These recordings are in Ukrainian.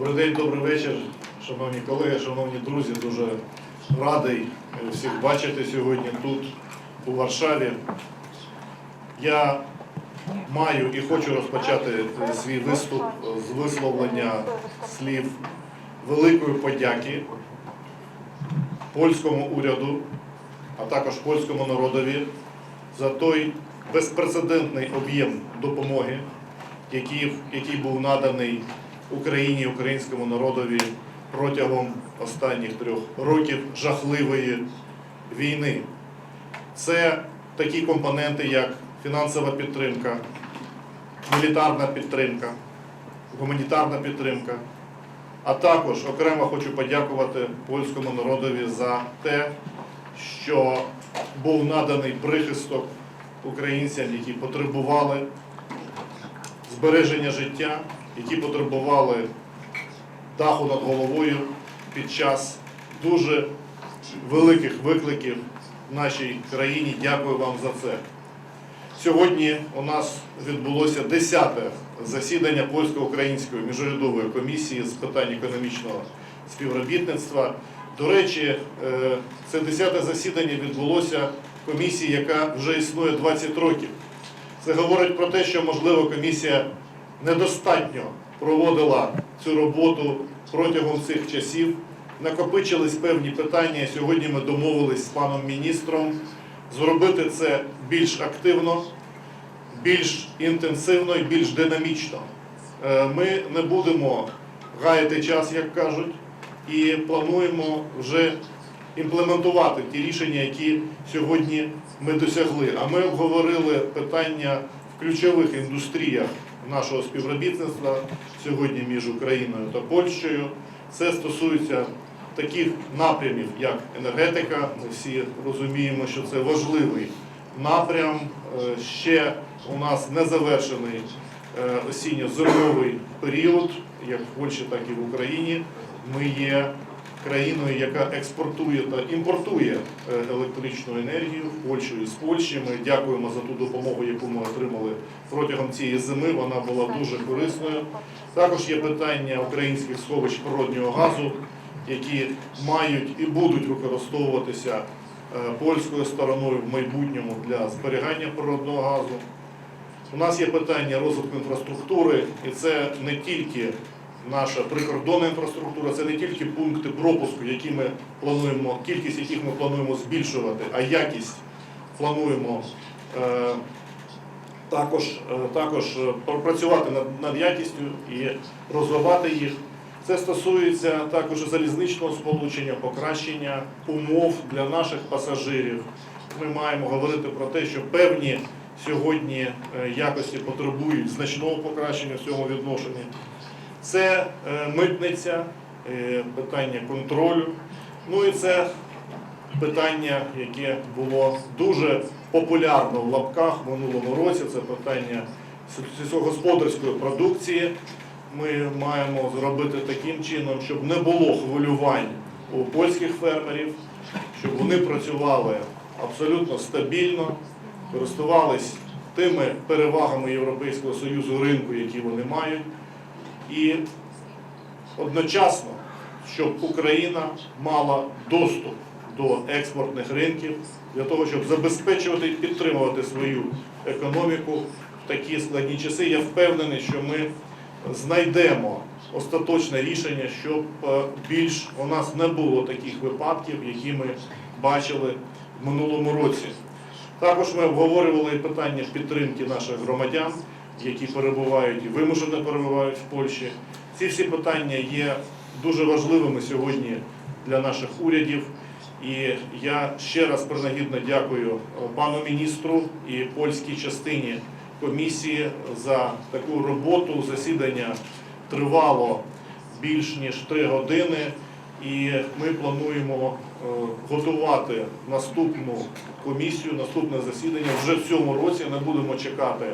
Добрий день, добрий вечір, шановні колеги, шановні друзі. Дуже радий е, всіх бачити сьогодні тут, у Варшаві. Я маю і хочу розпочати е, свій виступ з висловлення слів великої подяки польському уряду, а також польському народові за той безпрецедентний об'єм допомоги, який, який був наданий Україні, українському народові протягом останніх трьох років жахливої війни. Це такі компоненти, як фінансова підтримка, мілітарна підтримка, гуманітарна підтримка. А також окремо хочу подякувати польському народові за те, що був наданий прихисток українцям, які потребували збереження життя, які потребували даху над головою під час дуже великих викликів в нашій країні. Дякую вам за це. Сьогодні у нас відбулося 10-те засідання польсько-української міжурядової комісії з питань економічного співробітництва. До речі, е, це 10-те засідання відбулося комісії, яка вже існує 20 років. Це говорить про те, що можливо комісія недостатньо проводила цю роботу протягом цих часів. Накопичились певні питання. Сьогодні ми домовились з паном міністром зробити це більш активно, більш інтенсивно і більш динамічно. Е, Ми не будемо гаяти час, як кажуть, і плануємо вже імплементувати ті рішення, які сьогодні ми досягли. А ми обговорили питання в ключових індустріях нашого співробітництва сьогодні між Україною та Польщею. Це стосується таких напрямів, як енергетика. Ми всі розуміємо, що це важливий напрям. Е, Ще у нас не завершений е, осінньо-зимовий період, як в Польщі, так і в Україні. Ми є країною, яка експортує та імпортує е, електричну енергію в Польщу з Польщі. Ми дякуємо за ту допомогу, яку ми отримали протягом цієї зими. Вона була дуже корисною. Також є питання українських сховищ природнього газу, які мають і будуть використовуватися е, польською стороною в майбутньому для зберігання природного газу. У нас є питання розвитку інфраструктури, і це не тільки наша прикордонна інфраструктура, це не тільки пункти пропуску, які ми плануємо, кількість яких ми плануємо збільшувати, а якість плануємо е, також, е, також е, пропрацювати над, над якістю і розвивати їх. Це стосується також залізничного сполучення, покращення умов для наших пасажирів. Ми маємо говорити про те, що певні сьогодні е, якості потребують значного покращення в цьому відношенні. Це е, митниця, е, питання контролю. Ну і це питання, яке було дуже популярно в лапках в минулому році. Це питання сільськогосподарської продукції. Ми маємо зробити таким чином, щоб не було хвилювань у польських фермерів, щоб вони працювали абсолютно стабільно, користувались тими перевагами Європейського Союзу ринку, які вони мають. І одночасно, щоб Україна мала доступ до експортних ринків для того, щоб забезпечувати і підтримувати свою економіку в такі складні часи. Я впевнений, що ми знайдемо остаточне рішення, щоб е, більш у нас не було таких випадків, які ми бачили в минулому році. Також ми обговорювали питання підтримки наших громадян, які перебувають і вимушено перебувають в Польщі. Ці всі питання є дуже важливими сьогодні для наших урядів. І я ще раз принагідно дякую е, пану міністру і польській частині комісії за таку роботу. Засідання тривало більш ніж три години, і ми плануємо е, готувати наступну комісію, наступне засідання вже в цьому році. Не будемо чекати,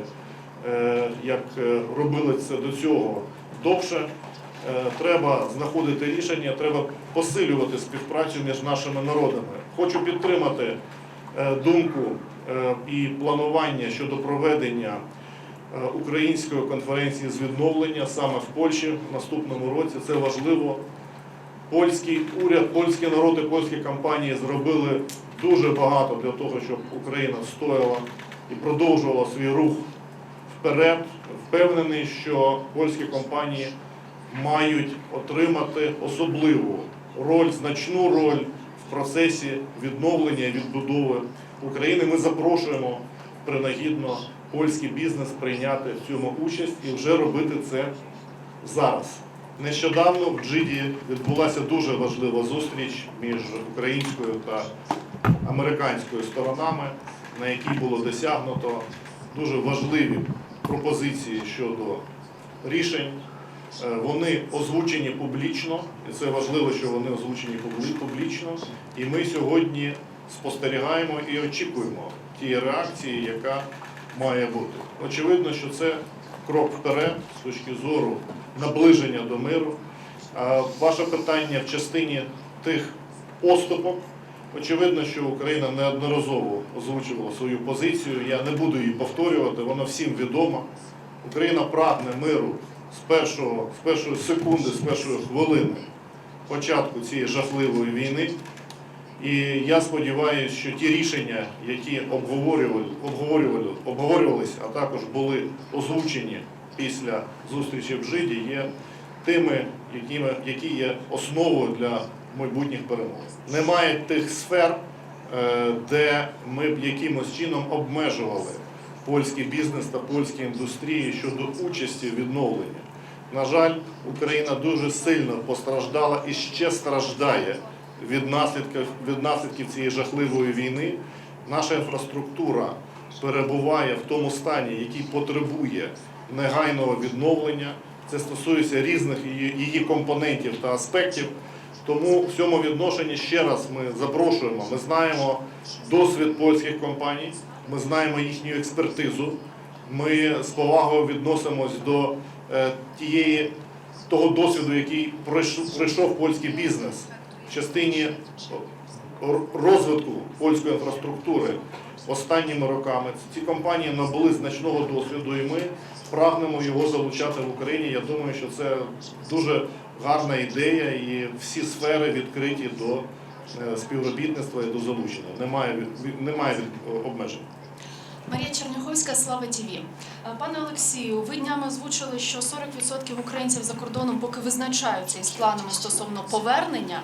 як е, робили це до цього довше. Е, Треба знаходити рішення, треба посилювати співпрацю між нашими народами. Хочу підтримати е, думку е, і планування щодо проведення е, української конференції з відновлення саме в Польщі в наступному році. Це важливо. Польський уряд, польський народ і польські компанії зробили дуже багато для того, щоб Україна стояла і продовжувала свій рух вперед. Впевнений, що польські компанії мають отримати особливу роль, значну роль в процесі відновлення і відбудови України. Ми запрошуємо принагідно польський бізнес прийняти в цьому участь і вже робити це зараз. Нещодавно в Джиді відбулася дуже важлива зустріч між українською та американською сторонами, на якій було досягнуто дуже важливі пропозиції щодо рішень. Е, Вони озвучені публічно, і це важливо, що вони озвучені публічно. І ми сьогодні спостерігаємо і очікуємо тієї реакції, яка має бути. Очевидно, що це крок вперед з точки зору наближення до миру. Ваше питання в частині тих поступок. Очевидно, що Україна неодноразово озвучувала свою позицію. Я не буду її повторювати, вона всім відома. Україна прагне миру з першого, з першої секунди, з першої хвилини початку цієї жахливої війни. І я сподіваюся, що ті рішення, які обговорювали, обговорювали, обговорювались, а також були озвучені після зустрічі в Жиді, є тими, які є основою для майбутніх перемог. Немає тих сфер, е, де ми б якимось чином обмежували польський бізнес та польські індустрії щодо участі в відновленні. На жаль, Україна дуже сильно постраждала і ще страждає від наслідків, від наслідків цієї жахливої війни. Наша інфраструктура перебуває в тому стані, який потребує негайного відновлення. Це стосується різних її, її компонентів та аспектів. Тому в цьому відношенні ще раз ми запрошуємо. Ми знаємо досвід польських компаній, ми знаємо їхню експертизу. Ми з повагою відносимось до е, тієї того досвіду, який пройшов, пройшов польський бізнес в частині розвитку польської інфраструктури останніми роками. Ці компанії набули значного досвіду, і ми прагнемо його залучати в Україні. Я думаю, що це дуже гарна ідея, і всі сфери відкриті до е, співробітництва і до залучення. Немає немає від- обмежень. Марія Черняховська, Слава ТІВІ. Е, Пане Олексію, ви днями озвучили, що 40% українців за кордоном поки визначаються із планами стосовно повернення.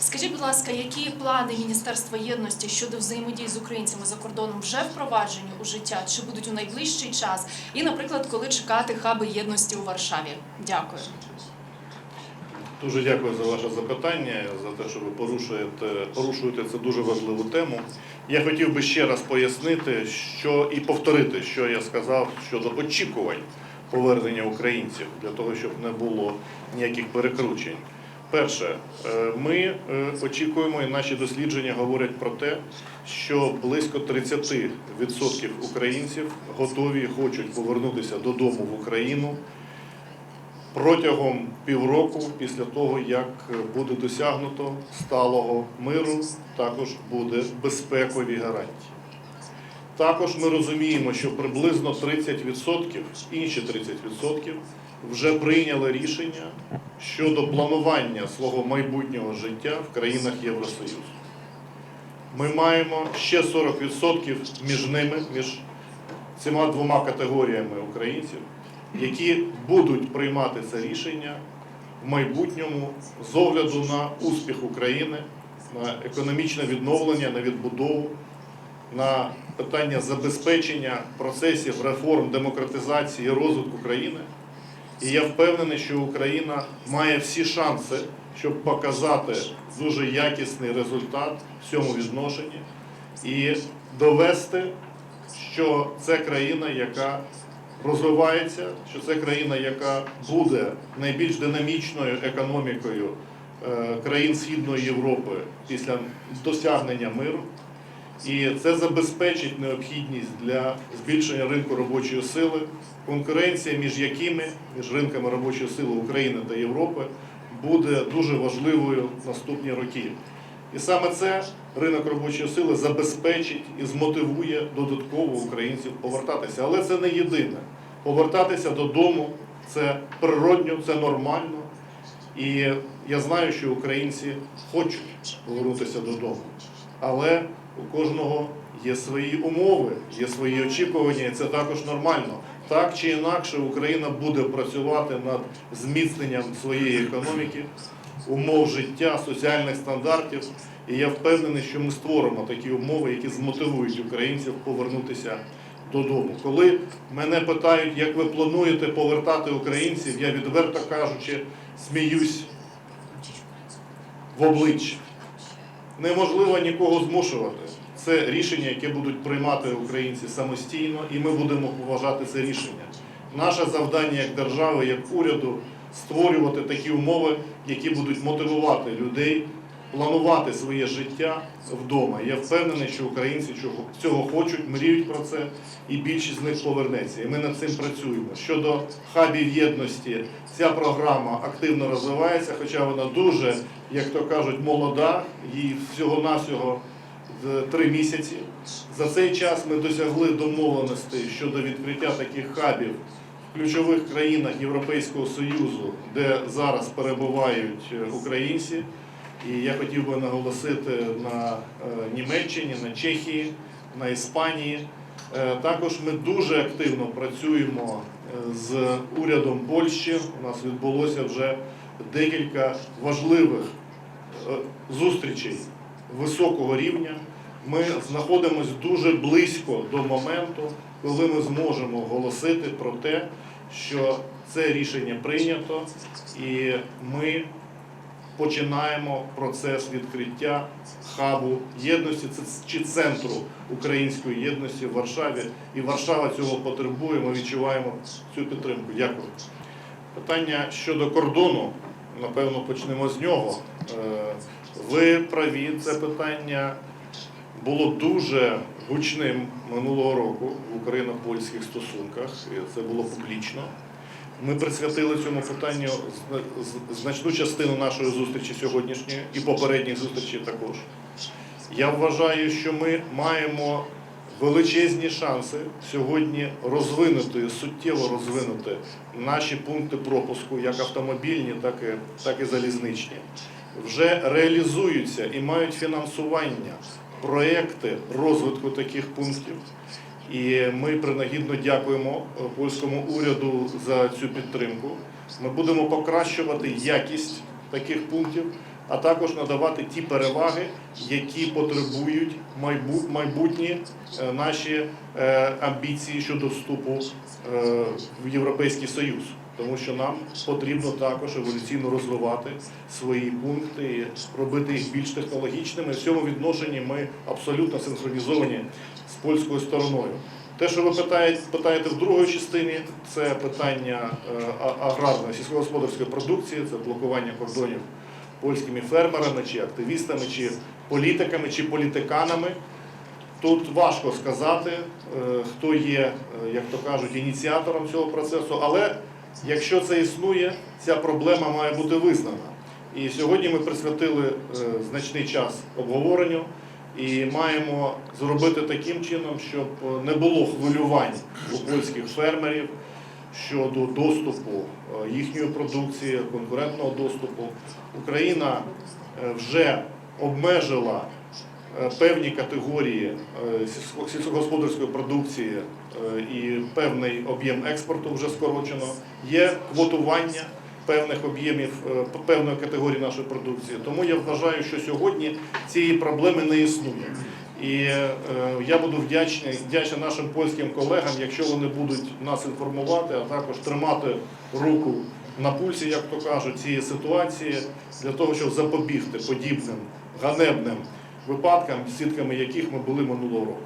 Скажіть, будь ласка, які плани Міністерства єдності щодо взаємодії з українцями за кордоном вже впроваджені у життя, чи будуть у найближчий час? І, наприклад, коли чекати хаби єдності у Варшаві? Дякую. Дуже дякую за ваше запитання, за те, що ви порушуєте, порушуєте цю дуже важливу тему. Я хотів би ще раз пояснити, що і повторити, що я сказав щодо очікувань повернення українців для того, щоб не було ніяких перекручень. Перше, е, ми е, очікуємо, і наші дослідження говорять про те, що близько 30% українців готові і хочуть повернутися додому в Україну протягом півроку після того, як буде досягнуто сталого миру, також буде безпекові гарантії. Також ми розуміємо, що приблизно 30%, інші 30% вже прийняли рішення щодо планування свого майбутнього життя в країнах Євросоюзу. Ми маємо ще 40% між ними, між цими двома категоріями українців, які будуть приймати це рішення в майбутньому з огляду на успіх України, на економічне відновлення, на відбудову, на питання забезпечення процесів реформ, демократизації розвитку країни. І я впевнений, що Україна має всі шанси, щоб показати дуже якісний результат в цьому відношенні і довести, що це країна, яка розвивається, що це країна, яка буде найбільш динамічною економікою е, країн Східної Європи після досягнення миру. І це забезпечить необхідність для збільшення ринку робочої сили, конкуренція між якими, між ринками робочої сили України та Європи, буде дуже важливою в наступні роки. І саме це ринок робочої сили забезпечить і змотивує додатково українців повертатися. Але це не єдине. Повертатися додому це природньо, це нормально. І я знаю, що українці хочуть повернутися додому. Але у кожного є свої умови, є свої очікування, і це також нормально. Так чи інакше, Україна буде працювати над зміцненням своєї економіки, умов життя, соціальних стандартів. І я впевнений, що ми створимо такі умови, які змотивують українців повернутися додому. Коли мене питають, як ви плануєте повертати українців, я відверто кажучи, сміюсь в обличчя. Неможливо нікого змушувати. Це рішення, яке будуть приймати українці самостійно, і ми будемо поважати це рішення. Наше завдання як держави, як уряду створювати такі умови, які будуть мотивувати людей планувати своє життя вдома. Я впевнений, що українці цього- хочуть, мріють про це, і більшість з них повернеться. І ми над цим працюємо. Щодо хабів єдності, ця програма активно розвивається, хоча вона дуже, як то кажуть, молода, їй всього-навсього три місяці. За цей час ми досягли домовленостей щодо відкриття таких хабів ключових країнах Європейського Союзу, де зараз перебувають е, українці. І я хотів би наголосити на е, Німеччині, на Чехії, на Іспанії. Е, Також ми дуже активно працюємо з урядом Польщі. У нас відбулося вже декілька важливих зустрічей високого рівня. Ми знаходимося дуже близько до моменту, коли ми зможемо оголосити про те, що це рішення прийнято, і ми починаємо процес відкриття хабу єдності чи центру української єдності в Варшаві. І Варшава цього потребує. Ми відчуваємо цю підтримку. Дякую. Питання щодо кордону, напевно, почнемо з нього. Е, Ви праві, це питання було дуже гучним минулого року в україно-польських стосунках. Це було публічно. Ми присвятили цьому питанню значну частину нашої зустрічі сьогоднішньої і попередніх зустрічей також. Я вважаю, що ми маємо величезні шанси сьогодні розвинути, суттєво розвинути наші пункти пропуску, як автомобільні, так і, так і залізничні. Вже реалізуються і мають фінансування проекти розвитку таких пунктів. І ми принагідно дякуємо е, польському уряду за цю підтримку. Ми будемо покращувати якість таких пунктів, а також надавати ті переваги, які потребують майбутні е, наші е, амбіції щодо вступу в Європейський Союз. Тому що нам потрібно також еволюційно розвивати свої пункти робити їх більш технологічними. В цьому відношенні ми абсолютно синхронізовані з польською стороною. Те, що ви питаєте, питаєте в другій частині, це питання е, аграрної сільськогосподарської продукції, це блокування кордонів польськими фермерами чи активістами, чи політиками, чи політиканами. Тут важко сказати, е, хто є, е, як то кажуть, ініціатором цього процесу, але якщо це існує, ця проблема має бути визнана. І сьогодні ми присвятили е, значний час обговоренню і маємо зробити таким чином, щоб е, не було хвилювань у польських фермерів щодо доступу е, їхньої продукції, конкурентного доступу. Україна вже обмежила певні категорії сільськогосподарської продукції і певний об'єм експорту вже скорочено. Є квотування певних об'ємів е, певної категорії нашої продукції. Тому я вважаю, що сьогодні цієї проблеми не існує. І е, я буду вдячний, вдячний нашим польським колегам, якщо вони будуть нас інформувати, а також тримати руку на пульсі, як то кажуть, цієї ситуації, для того, щоб запобігти подібним ганебним випадкам, свідками яких ми були минулого року.